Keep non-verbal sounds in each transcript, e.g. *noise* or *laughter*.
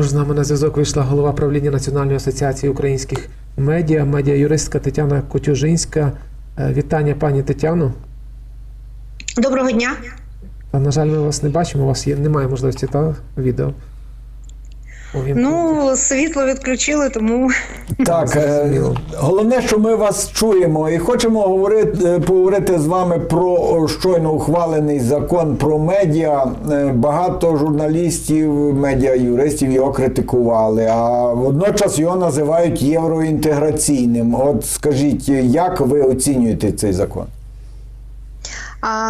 Тож з нами на зв'язок вийшла голова правління Національної асоціації українських медіа, медіа-юристка Тетяна Котюжинська. Е, Вітання, пані Тетяно. Доброго дня. На жаль, ми вас не бачимо. У вас є немає можливості та відео. Ну, світло відключили, тому *laughs* Так, е, головне, що ми вас чуємо і хочемо говорити, е, поговорити з вами про щойно ухвалений закон про медіа. Е, Багато журналістів, медіа-юристів його критикували, а водночас його називають євроінтеграційним. От скажіть, як ви оцінюєте цей закон?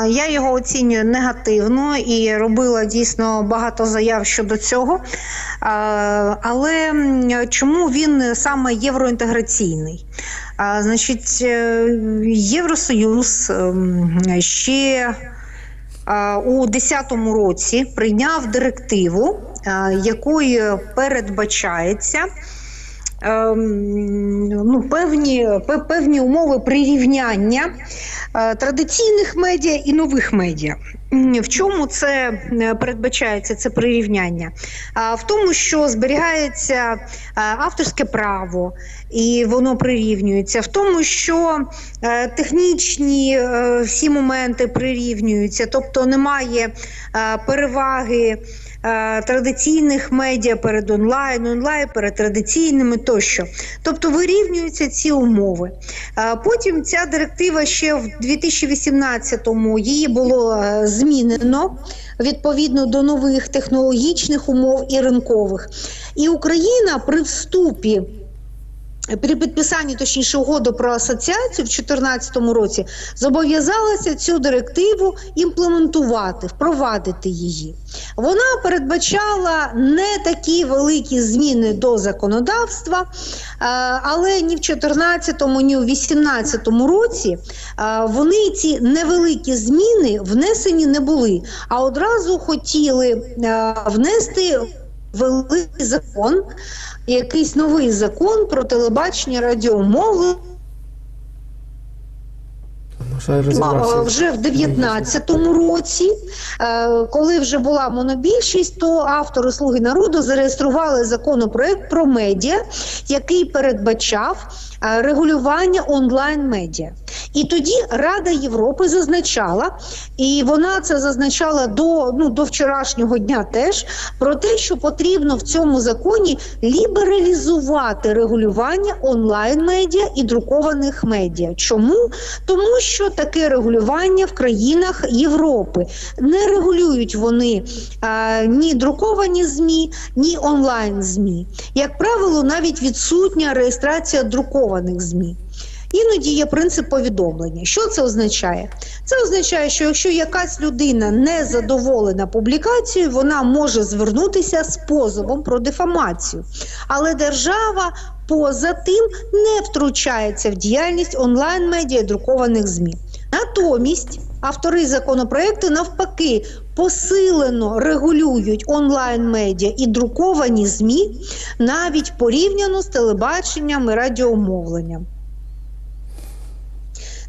Я його оцінюю негативно і робила дійсно багато заяв щодо цього. Але чому він саме євроінтеграційний? Значить, е, Євросоюз ем, ще у 2010 році прийняв директиву, якою передбачається. Ем, Ну, певні, певні умови прирівняння е, традиційних медіа і нових медіа. В чому це е, передбачається це прирівняння? В тому, що зберігається е, авторське право і воно прирівнюється, в тому, що технічні всі моменти прирівнюються, тобто немає переваги. Е, Традиційних медіа перед онлайн, онлайн перед традиційними тощо. Тобто вирівнюються ці умови. Е, Потім ця директива ще в 2018-му її було е, змінено відповідно до нових технологічних умов і ринкових. І Україна при вступі. При підписанні точніше угоди про асоціацію в 2014 році зобов'язалася цю директиву імплементувати, впровадити її. Вона передбачала не такі великі зміни до законодавства, е, але ні в 2014, ні в 2018 році е, вони ці невеликі зміни внесені не були, а одразу хотіли е, внести великий закон, якийсь новий закон про телебачення. А, Вже в 19-му році, е, коли вже була монобільшість, то автори Слуги народу зареєстрували законопроект про медіа, який передбачав е, регулювання онлайн-медіа. І тоді Рада Європи зазначала, і вона це зазначала до, ну, до вчорашнього дня теж, про те, що потрібно в цьому законі лібералізувати регулювання онлайн-медіа і друкованих медіа. Чому? Тому що таке регулювання в країнах Європи не регулюють вони а, ні друковані ЗМІ, ні онлайн ЗМІ. Як правило, навіть відсутня реєстрація друкованих ЗМІ. Іноді є принцип повідомлення. Що це означає? Це означає, що якщо якась людина не задоволена публікацією, вона може звернутися з позовом про дефамацію. Але держава поза тим не втручається в діяльність онлайн-медіа друкованих ЗМІ. Натомість автори законопроекту навпаки посилено регулюють онлайн-медіа і друковані ЗМІ навіть порівняно з телебаченням і радіомовленням.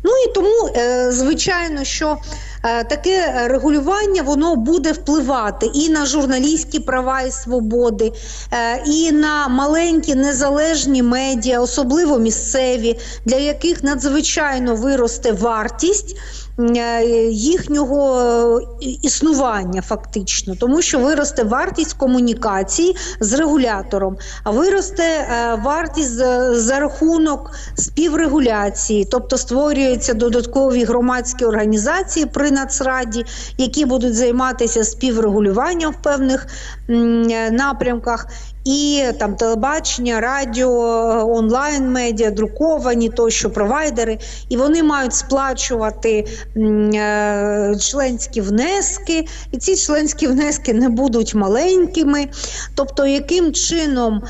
Ну і тому, е, звичайно, що е, таке регулювання воно буде впливати і на журналістські права і свободи, е, і на маленькі незалежні медіа, особливо місцеві, для яких надзвичайно виросте вартість. Е, Їхнього е, існування фактично, тому що виросте вартість комунікації з регулятором, а виросте е, вартість за, рахунок співрегуляції, тобто створюються додаткові громадські організації при Нацраді, які будуть займатися співрегулюванням в певних напрямках. І там телебачення, радіо, онлайн медіа, друковані тощо провайдери, і вони мають сплачувати е, членські внески, і ці членські внески не будуть маленькими. Тобто, яким чином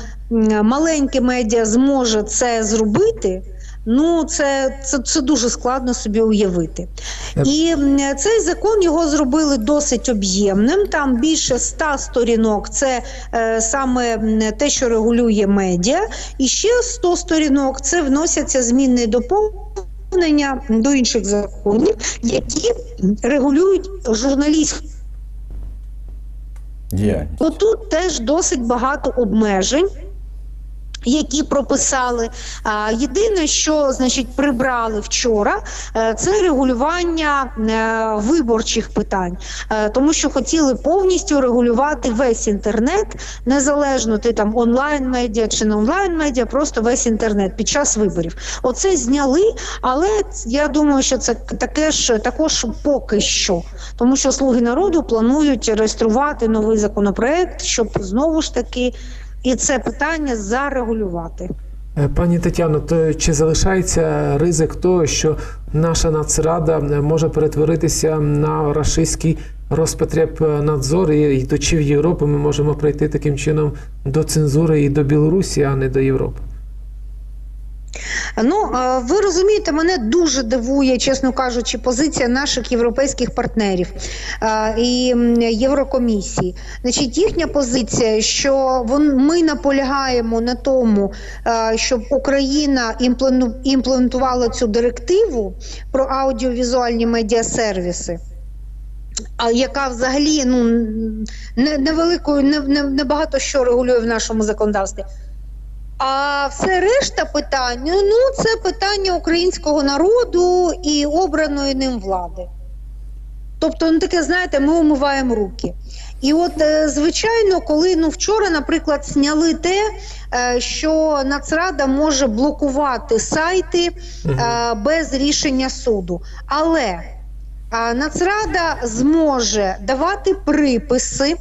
маленьке медіа зможе це зробити? Ну, це, це, це дуже складно собі уявити. Е. І цей закон його зробили досить об'ємним. Там більше ста сторінок. Це е, саме те, що регулює медіа, і ще 100 сторінок це вносяться зміни доповнення до інших законів, які регулюють Діяльність. Отут теж досить багато обмежень. Які прописали. Єдине, що значить прибрали вчора, е, це регулювання е, виборчих питань, Е, тому що хотіли повністю регулювати весь інтернет, незалежно ти там онлайн медіа чи не онлайн медіа, просто весь інтернет під час виборів. Оце зняли, але я думаю, що це таке ж також поки що, тому що слуги народу планують реєструвати новий законопроект, щоб знову ж таки і це питання зарегулювати. Е, Пані Тетяно, то чи залишається ризик того, що наша нацрада е, може перетворитися на рашистський розпотребнадзор, і йдучи в Європу, ми можемо прийти таким чином до цензури і до Білорусі, а не до Європи? Ну ви розумієте, мене дуже дивує, чесно кажучи, позиція наших європейських партнерів і Єврокомісії. Значить, їхня позиція, що ми наполягаємо на тому, щоб Україна імплементувала цю директиву про аудіовізуальні медіасервіси. А яка взагалі ну не, невеликою, не, не, не багато що регулює в нашому законодавстві. А все решта питань, ну це питання українського народу і обраної ним влади. Тобто, ну таке, знаєте, ми умиваємо руки. І от, е, звичайно, коли ну вчора, наприклад, зняли те, е, що Нацрада може блокувати сайти е, без рішення суду. Але Нацрада зможе давати приписи,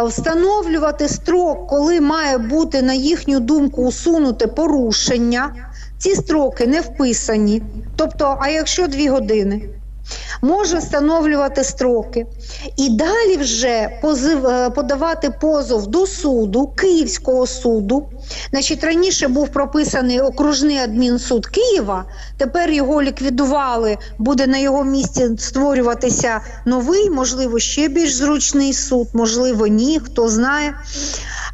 встановлювати строк, коли має бути, на їхню думку, усунуте порушення. Ці строки не вписані. Тобто, а якщо дві години? Може встановлювати строки і далі вже позив, е, подавати позов до суду, Київського суду. Значить, раніше був прописаний окружний адмінсуд Києва. Тепер його ліквідували. Буде на його місці створюватися новий, можливо, ще більш зручний суд, можливо, ні, хто знає.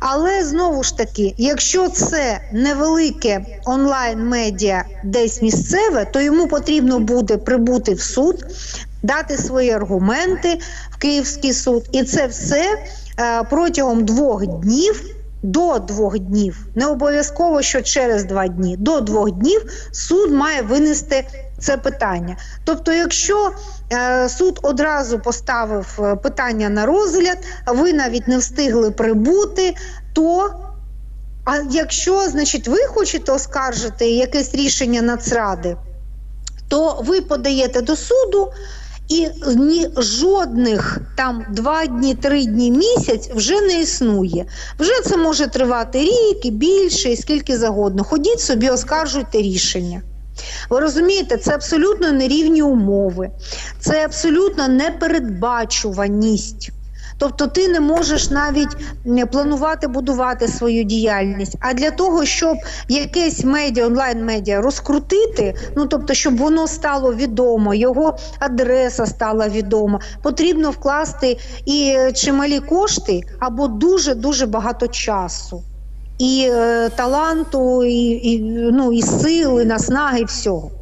Але знову ж таки, якщо це невелике онлайн-медіа десь місцеве, то йому потрібно буде прибути в суд, дати свої аргументи в Київський суд, і це все е, протягом двох днів. До двох днів, не обов'язково, що через два дні, до двох днів суд має винести це питання. Тобто, якщо е, суд одразу поставив е, питання на розгляд, а ви навіть не встигли прибути, то а якщо, значить, ви хочете оскаржити якесь рішення Нацради, то ви подаєте до суду. І ні жодних там два дні, три дні, місяць вже не існує. Вже це може тривати рік і більше, і скільки завгодно. Ходіть собі, оскаржуйте рішення. Ви розумієте, це абсолютно нерівні умови, це абсолютно непередбачуваність. Тобто ти не можеш навіть планувати будувати свою діяльність. А для того, щоб якесь медіа, онлайн-медіа розкрутити, ну тобто, щоб воно стало відомо, його адреса стала відома, потрібно вкласти і чималі кошти або дуже дуже багато часу. І е, таланту, і, і, ну, і сили, наснаги, і всього.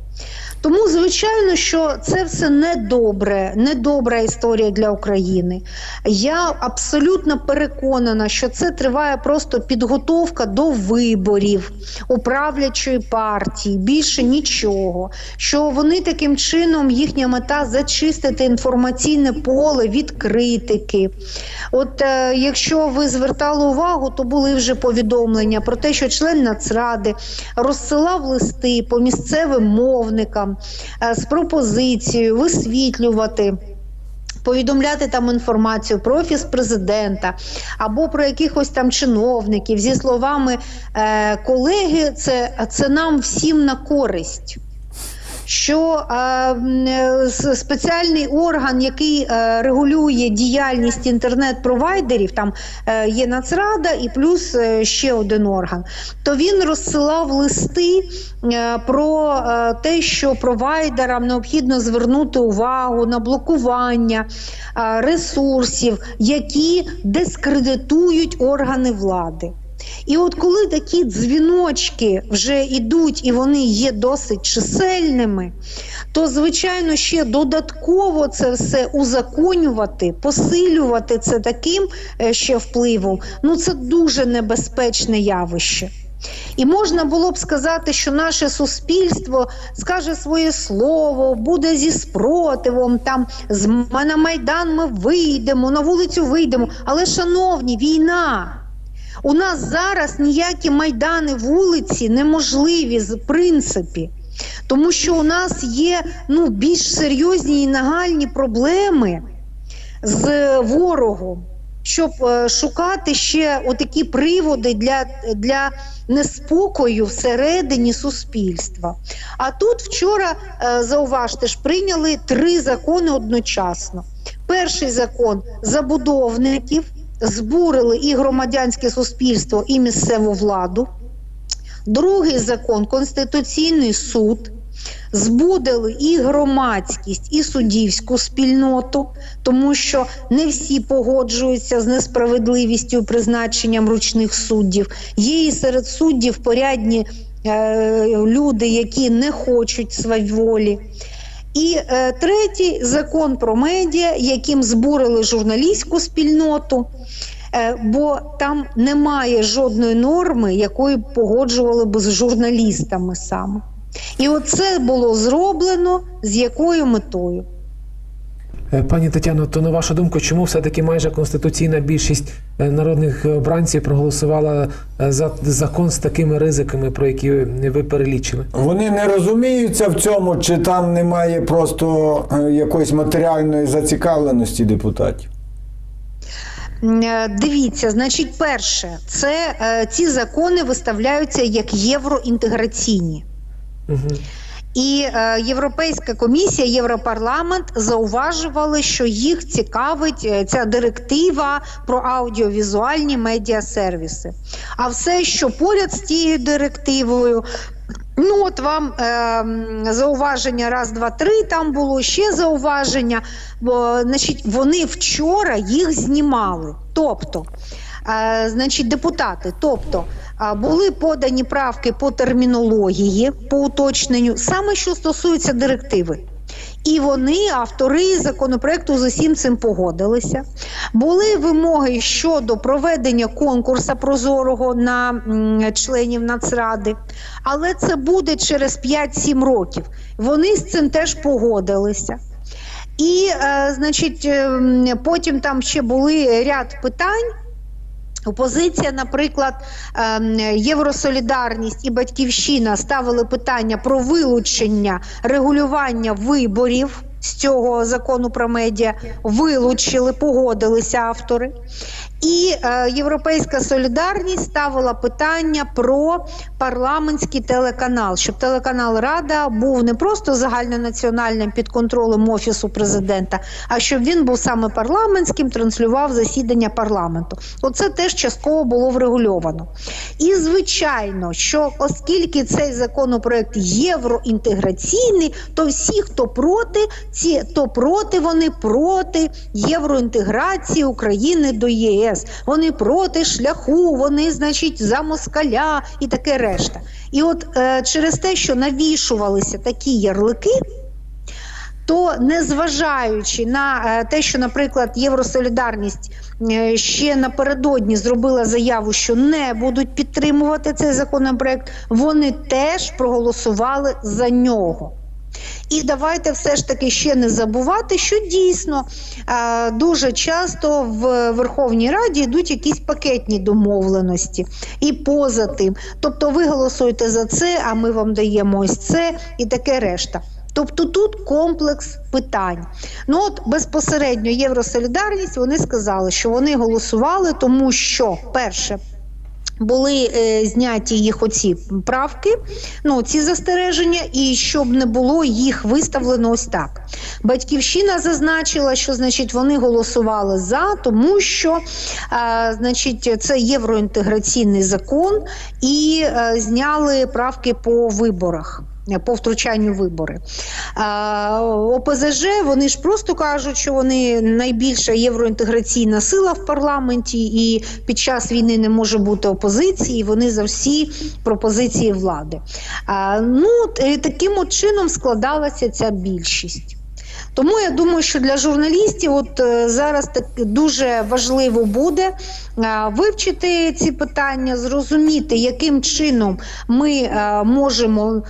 Тому, звичайно, що це все недобре, недобра історія для України. Я абсолютно переконана, що це триває просто підготовка до виборів управлячої партії, більше нічого. Що вони таким чином їхня мета зачистити інформаційне поле від критики. От е, якщо ви звертали увагу, то були вже повідомлення про те, що член Нацради розсилав листи по місцевим мовникам з пропозицією висвітлювати. Повідомляти там інформацію про офіс президента або про якихось там чиновників зі словами е, колеги, це, це нам всім на користь. Що е, спеціальний орган, який е, регулює діяльність інтернет-провайдерів, там е, є Нацрада і плюс ще один орган, то він розсилав листи про те, що провайдерам необхідно звернути увагу на блокування ресурсів, які дискредитують органи влади. І от коли такі дзвіночки вже йдуть і вони є досить чисельними, то звичайно ще додатково це все узаконювати, посилювати це таким е, ще впливом. Ну це дуже небезпечне явище. І можна було б сказати, що наше суспільство скаже своє слово, буде зі спротивом. Там з на майдан ми вийдемо, на вулицю вийдемо. Але, шановні, війна. У нас зараз ніякі майдани вулиці неможливі з принципі. Тому що у нас є ну, більш серйозні і нагальні проблеми з ворогом, щоб е, шукати ще отакі приводи для, для неспокою всередині суспільства. А тут вчора, е, зауважте ж, прийняли три закони одночасно. Перший закон забудовників збурили і громадянське суспільство, і місцеву владу. Другий закон Конституційний суд. Збудили і громадськість, і суддівську спільноту, тому що не всі погоджуються з несправедливістю призначенням ручних суддів. Є і серед суддів порядні е, люди, які не хочуть сваволі. І е, третій закон про медіа, яким збурили журналістську спільноту. Е, бо там немає жодної норми, якої погоджували б з журналістами саме. І оце було зроблено з якою метою? Е, Пані Тетяно, то на вашу думку, чому все-таки майже конституційна більшість е, народних обранців проголосувала е, за закон з такими ризиками, про які ви перелічили? Вони не розуміються в цьому, чи там немає просто якоїсь матеріальної зацікавленості депутатів. Дивіться, значить, перше, це ці закони виставляються як євроінтеграційні. Угу. І е, Європейська комісія, Європарламент зауважували, що їх цікавить е, ця директива про аудіовізуальні медіасервіси. А все, що поряд з цією директивою. Ну, от вам е, зауваження раз, два, три. Там було ще зауваження. Бо, значить, вони вчора їх знімали. Тобто, е, значить, депутати, тобто були подані правки по термінології, по уточненню, саме що стосується директиви. І вони, автори законопроекту, з усім цим погодилися. Були вимоги щодо проведення конкурсу прозорого на членів Нацради, але це буде через 5-7 років. Вони з цим теж погодилися. І, е, значить, ем, потім там ще були ряд питань. Опозиція, наприклад, ем, Євросолідарність і Батьківщина ставили питання про вилучення регулювання виборів з цього закону про медіа. Вилучили, погодилися автори. І е, Європейська солідарність ставила питання про парламентський телеканал, щоб телеканал Рада був не просто загальнонаціональним під контролем офісу президента, а щоб він був саме парламентським, транслював засідання парламенту. Оце теж частково було врегульовано. І звичайно, що оскільки цей законопроект євроінтеграційний, то всі, хто проти, ці то проти, вони проти євроінтеграції України до ЄС. Вони проти шляху, вони, значить, за москаля і таке решта. І от е, через те, що навішувалися такі ярлики. То незважаючи на е, те, що, наприклад, Євросолідарність е, ще напередодні зробила заяву, що не будуть підтримувати цей законопроект, вони теж проголосували за нього. І давайте все ж таки ще не забувати, що дійсно дуже часто в Верховній Раді йдуть якісь пакетні домовленості і поза тим. Тобто ви голосуєте за це, а ми вам даємо ось це і таке решта. Тобто тут комплекс питань. Ну от безпосередньо Євросолідарність вони сказали, що вони голосували, тому що перше. Були е, зняті їх оці правки, ну ці застереження, і щоб не було їх виставлено ось так. Батьківщина зазначила, що значить вони голосували за, тому що е, значить це євроінтеграційний закон, і е, зняли правки по виборах. По втручанню вибори. А, ОПЗЖ вони ж просто кажуть, що вони найбільша євроінтеграційна сила в парламенті, і під час війни не може бути опозиції. Вони за всі пропозиції влади. А, ну е, таким от чином складалася ця більшість. Тому я думаю, що для журналістів от е, зараз так дуже важливо буде е, вивчити ці питання, зрозуміти, яким чином ми можемо.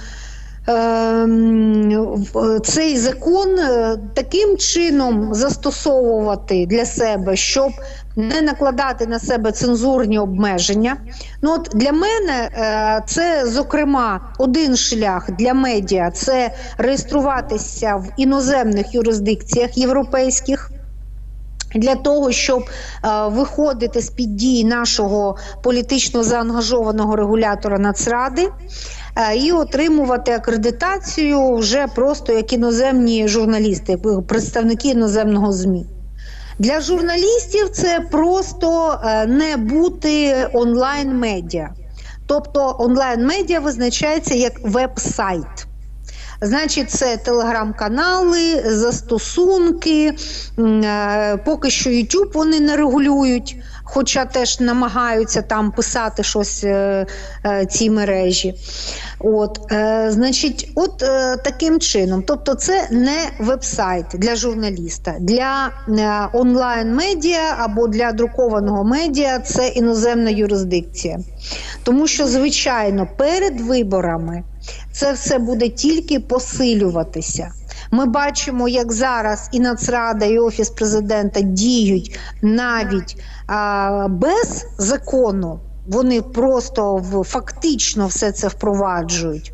Ем, в- Цей закон е, таким чином застосовувати для себе, щоб не накладати на себе цензурні обмеження. Ну от для мене е, це зокрема один шлях для медіа це реєструватися в іноземних юрисдикціях європейських. Для того щоб е, виходити з під дії нашого політично заангажованого регулятора Нацради е, і отримувати акредитацію вже просто як іноземні журналісти, представники іноземного ЗМІ. Для журналістів це просто е, не бути онлайн-медіа. Тобто онлайн-медіа визначається як веб-сайт. Значить, це телеграм-канали, застосунки. е, Поки що YouTube вони не регулюють, хоча теж намагаються там писати щось е, е, ці мережі. От, е, значить, от е, таким чином. Тобто, це не веб-сайт для журналіста. Для е, онлайн-медіа або для друкованого медіа це іноземна юрисдикція. Тому що, звичайно, перед виборами це все буде тільки посилюватися. Ми бачимо, як зараз і Нацрада, і Офіс президента діють навіть а, без закону. Вони просто в, фактично все це впроваджують.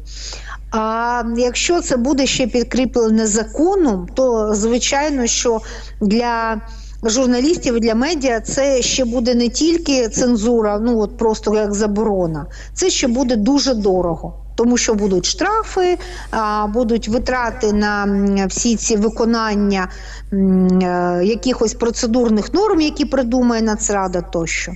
А якщо це буде ще підкріплене законом, то звичайно, що для журналістів і для медіа це ще буде не тільки цензура, ну от просто як заборона, це ще буде дуже дорого. Тому що будуть штрафи, будуть витрати на всі ці виконання е, якихось процедурних норм, які придумає Нацрада тощо.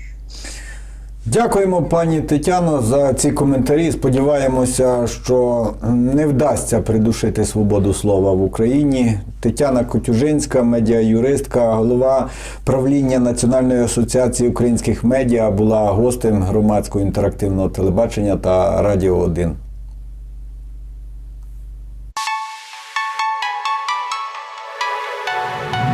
Дякуємо, пані Тетяно, за ці коментарі. Сподіваємося, що не вдасться придушити свободу слова в Україні. Тетяна Котюжинська, медіа-юристка, голова правління Національної асоціації українських медіа, була гостем громадського інтерактивного телебачення та Радіо 1.